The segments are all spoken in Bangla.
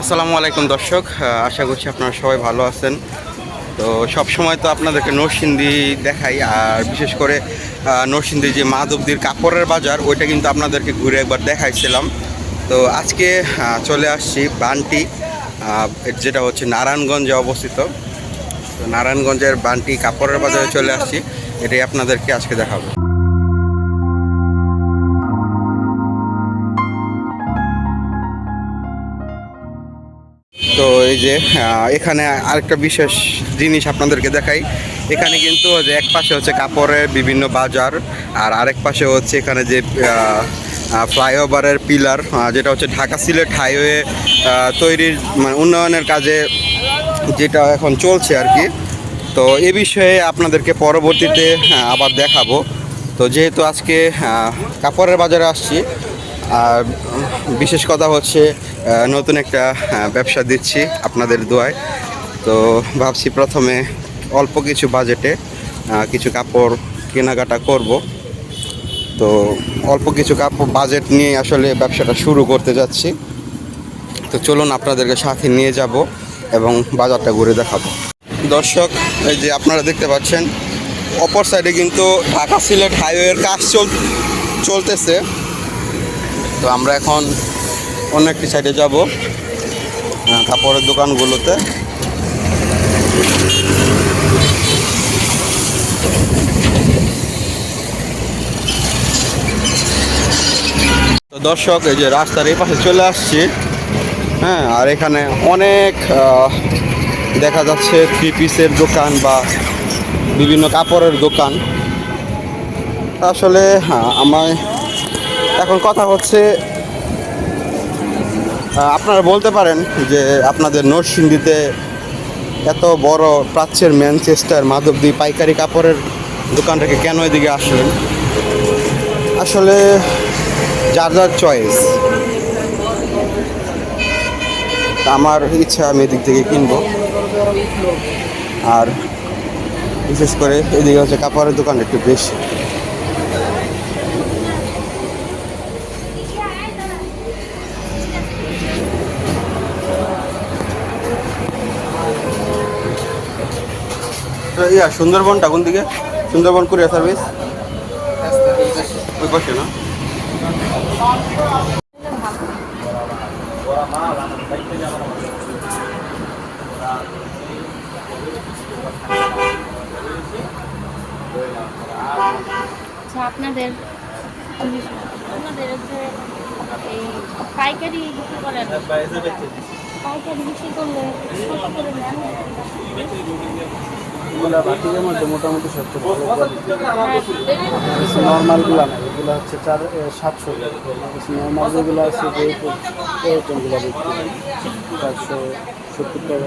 আসসালামু আলাইকুম দর্শক আশা করছি আপনারা সবাই ভালো আছেন। তো সব সময় তো আপনাদেরকে নরসিংদী দেখাই আর বিশেষ করে আহ, যে মাধবদীর কাপড়ের বাজার ওইটা কিন্তু আপনাদেরকে ঘুরে একবার দেখাইছিলাম। তো আজকে চলে আসছি বান্টি যেটা হচ্ছে নারায়ণগঞ্জে অবস্থিত। তো নারায়ণগঞ্জের বান্টি কাপড়ের বাজারে চলে আসছি এটাই আপনাদেরকে আজকে দেখাবো। তো এই যে এখানে আরেকটা বিশেষ জিনিস আপনাদেরকে দেখাই। এখানে কিন্তু যে এক পাশে হচ্ছে কাপড়ের বিভিন্ন বাজার, আর আরেক পাশে হচ্ছে এখানে যে ফ্লাইওভারের পিলার যেটা হচ্ছে ঢাকা সিলেট হাইওয়ে তৈরির মানে উন্নয়নের কাজে যেটা এখন চলছে আর কি। তো এ বিষয়ে আপনাদেরকে পরবর্তীতে আবার দেখাবো। তো যেহেতু আজকে কাপড়ের বাজারে আসছি, আর বিশেষ কথা হচ্ছে নতুন একটা ব্যবসা দিচ্ছি আপনাদের দোয়ায়। তো ভাবছি প্রথমে অল্প কিছু বাজেটে কিছু কাপড় কেনাকাটা করব। তো অল্প কিছু কাপড় বাজেট নিয়ে আসলে ব্যবসাটা শুরু করতে যাচ্ছি। তো চলুন আপনাদেরকে সাথে নিয়ে যাব এবং বাজারটা ঘুরে দেখাবো। দর্শক, এই যে আপনারা দেখতে পাচ্ছেন, অপর সাইডে কিন্তু ঢাকা সিলেট হাইওয়ের কাজ চল, চলতেছে। তো আমরা এখন অন্য একটি সাইডে যাব। কাপড়ের দোকানগুলোতে। দর্শক, এই যে রাস্তার এই পাশে চলে আসছি। হ্যাঁ আর এখানে অনেক দেখা যাচ্ছে থ্রি পিসের দোকান বা বিভিন্ন কাপড়ের দোকান। আসলে হ্যাঁ আমায় এখন কথা হচ্ছে আপনারা বলতে পারেন যে আপনাদের নরসিংদীতে এত বড় প্রাচ্যের ম্যানচেস্টার মাধবদী পাইকারি কাপড়ের দোকানটাকে কেন এদিকে আসলেন? আসলে যার যার চয়েস আমার ইচ্ছা আমি এদিক থেকে কিনবো। আর বিশেষ করে এদিকে হচ্ছে কাপড়ের দোকান একটু বেশি। ইয়া, সুন্দরবনটা কোন দিকে? Sundarban courier service. ওই পাশে না? আচ্ছা আপনাদের পাইকারি বিক্রি করেন, পাইকারি বিক্রি করলে এগুলো বাটিকের মধ্যে মোটামুটি সবচেয়ে ভালো কোয়ালিটি নর্মালগুলো না এগুলো হচ্ছে চার সাতশো। নর্মাল যেগুলো আছে বিক্রি চারশো সত্তর এগুলো টাকা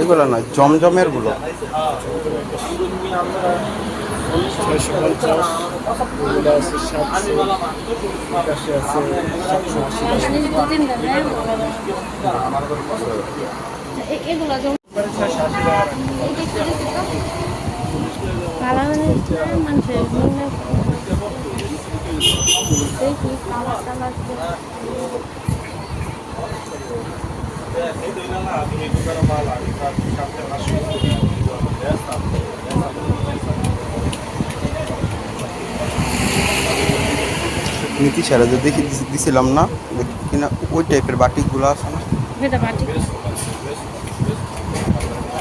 এগুলো না জমজমেরগুলো। ছয়শো পঞ্চাশ। এগুলো আছে সাতশো একাশি আছে সাতশো আশি জিনিস দু তিন দেন হ্যাঁ? এ- এগুলো যেমন ছয়শো আশি টাকা এইটা একটু দেখি তো। কালার মানুষের মনে দেখি কালার টালার নীতি ছাড়া যে দেখি দিছি- দিছিলাম না দেখি কিনা ওই টাইপের বাটিকগুলো আছে না এটা বাটি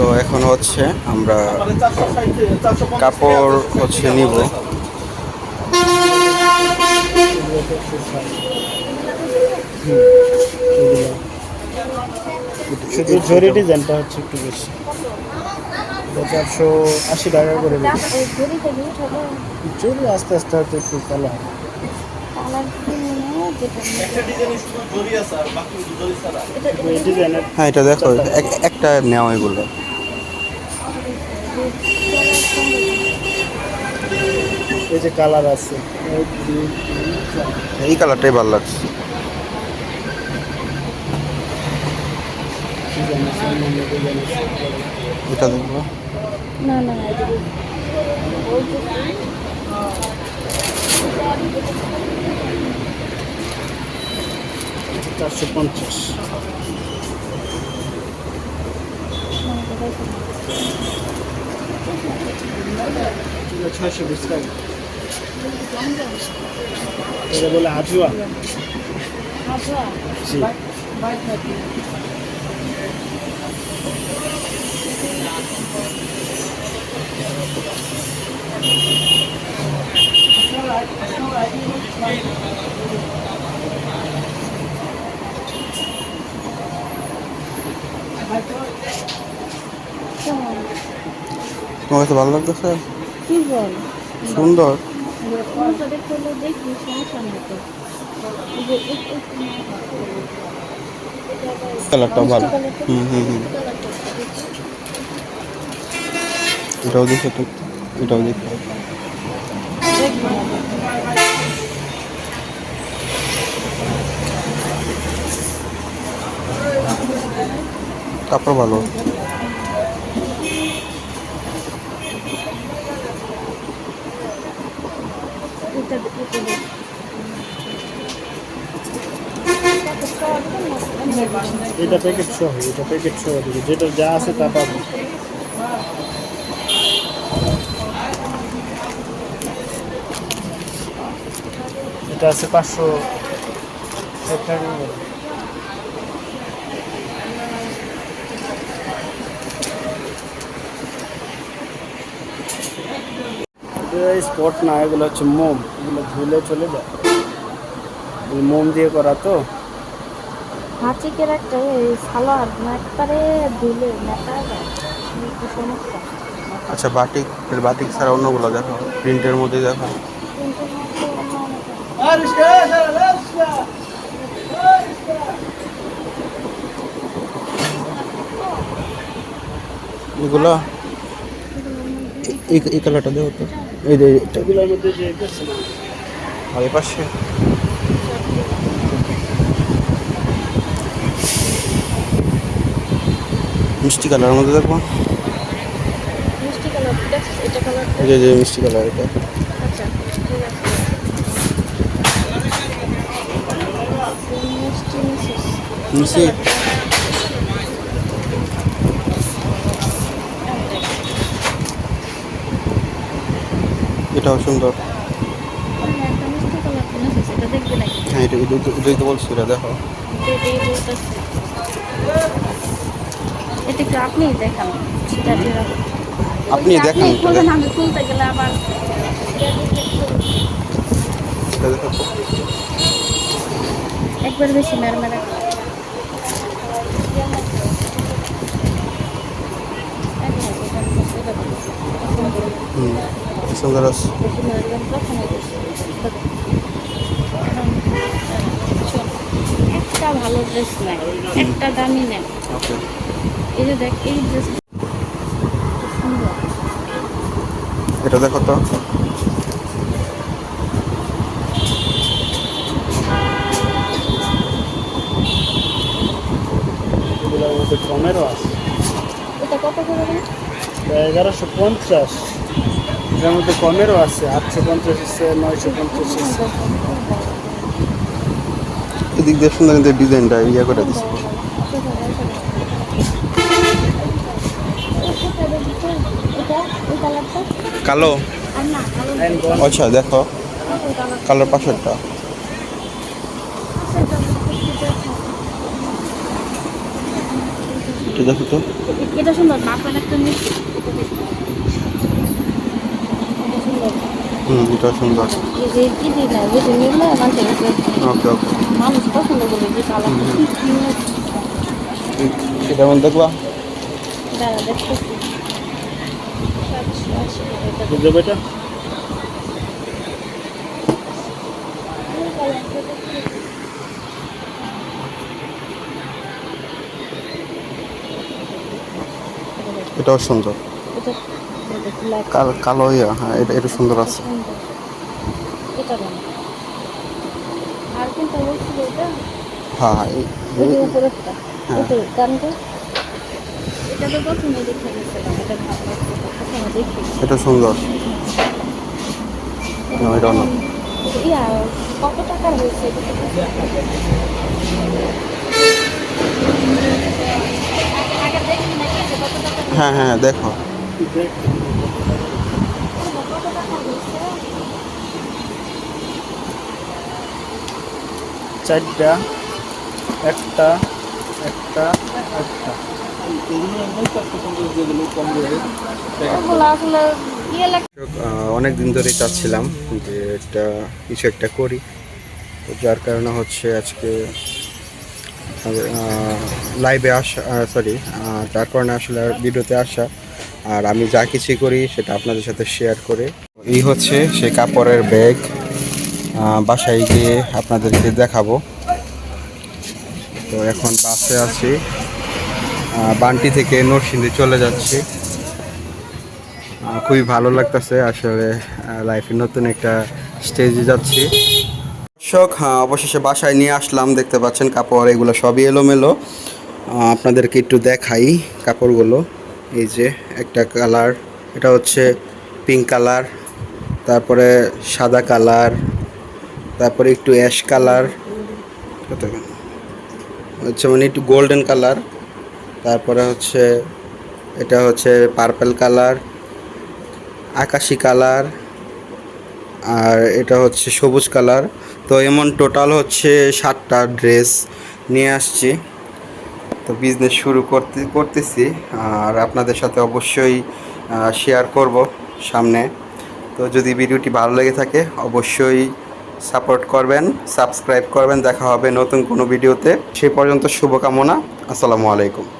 তো এখন হচ্ছে আমরা কাপড় হচ্ছে নিব। ভালো। শুধু জরি ডিজাইনটা হচ্ছে একটু বেশি। চারশো আশি টাকা করে জরি আস্তে আস্তে হয়তো একটু ডিজাইনের হ্যাঁ এটা দেখো এক- একটা নেওয়া এগুলো। এই যে কালার আছে। এই কালারটাই ভালো লাগছে। এটা দেখব। না না চারশো পঞ্চাশ। ছয়শো বিশ টাকা এটা বলে আজুয়া আচ্ছা জি কেমন তোমার কাছে ভালো লাগতেছে? কি বল? সুন্দর। কালারটাও ভালো। হুম হুম হুম। এটাও দেখো তো। এটাও দেখো। কাপড় ভালো। এটা প্যাকেট সহ, এটা প্যাকেট সহ দিবে। যেটা যা আছে তা পাবো। এটা আছে পাঁচশো ষাট স্পট না, এগুলো হচ্ছে মোম। এগুলো ধুলে চলে যায়। মোম দিয়ে করা তো। হাঁচিকের একটা এই সালোয়ার না একবারে ধুলে নেতা যায় একটু সমস্যা আচ্ছা বাটিক এর বাটিক ছাড়া অন্যগুলো দেখো। প্রিন্টের মধ্যে দেখো। কিন্তু অন্য অনেক এগুলো? এই এই কালারটা দেখো তো। এই যে এটা এগুলোর মধ্যে যে এটা আছে না, আর এই পাশে? মিষ্টি কালার মধ্যে দেখো। মিষ্টি কালার এটা কালার যে- যে মিষ্টি কালার এটা। আচ্ছা মিষ্টি এটাও সুন্দর। দেখবে হ্যাঁ এটা এটা- এটা- বলছি এটা দেখো। এটা একটু আপনি দেখান। আপনি দেখান খুলবেন আমি খুলতে গেলে আবার। একবার বেশি মেরমেরা সুন্দর আছে একটা ভালো ড্রেস নাই একটা দামি নেন এই যে দেখ এই ড্রেস এটা দেখো তো। আছে। এটা কত করে এগারোশো পঞ্চাশ। এটার মধ্যে কমেরও আছে আটশো পঞ্চাশ আছে নয়শো পঞ্চাশ আছে এদিক দিয়ে সুন্দর কিন্তু ডিজাইনটা ইয়ে করে দিচ্ছে এটা ওই কালারটা কালো? আচ্ছা দেখো। কালোর পাশেরটা। দেখো তো। এটা সুন্দর একটা হুম এটা সুন্দর। ওকে ওকে। এটা দেখবা? দাঁড়া এটা এটাও সুন্দর। কাল- ইয়া হ্যাঁ এটা এটা সুন্দর আছে। হ্যাঁ হ্যাঁ। এটা সুন্দর। হ্যাঁ হ্যাঁ দেখো। চারটা একটা একটা একটা ওগুলো আসলে ইয়ে লাগে অনেক দিন ধরেই চাচ্ছিলাম যে একটা কিছু একটা করি। যার কারণে হচ্ছে আজকে লাইভে আসা সরি যার কারণে আসলে ভিডিওতে আসা। আর আমি যা কিছু করি সেটা আপনাদের সাথে শেয়ার করে। এই হচ্ছে সে কাপড়ের ব্যাগ বাসায় গিয়ে আপনাদেরকে দেখাবো। তো এখন বাসে আছি। বান্টি থেকে নরসিংদী চলে যাচ্ছি। খুবই ভালো লাগতেছে আসলে লাইফের নতুন একটা স্টেজে যাচ্ছি। দর্শক হ্যাঁ, অবশেষে বাসায় নিয়ে আসলাম দেখতে পাচ্ছেন কাপড় এগুলো সবই এলোমেলো। আপনাদেরকে একটু দেখাই কাপড়গুলো। এই যে একটা কালার এটা হচ্ছে পিঙ্ক কালার তারপরে সাদা কালার তারপরে একটু অ্যাশ কালার হচ্ছে মানে একটু গোল্ডেন কালার তারপরে হচ্ছে, এটা হচ্ছে পার্পল কালার আকাশি কালার আর এটা হচ্ছে সবুজ কালার তো এমন টোটাল হচ্ছে সাতটা ড্রেস নিয়ে আসছি। তো বিজনেস শুরু করতে, করতেছি, আর আপনাদের সাথে অবশ্যই শেয়ার করব সামনে। তো যদি ভিডিওটি ভালো লেগে থাকে, অবশ্যই সাপোর্ট করবেন সাবস্ক্রাইব করবেন। দেখা হবে নতুন কোনো ভিডিওতে। সে পর্যন্ত শুভকামনা। আসসালামু আলাইকুম।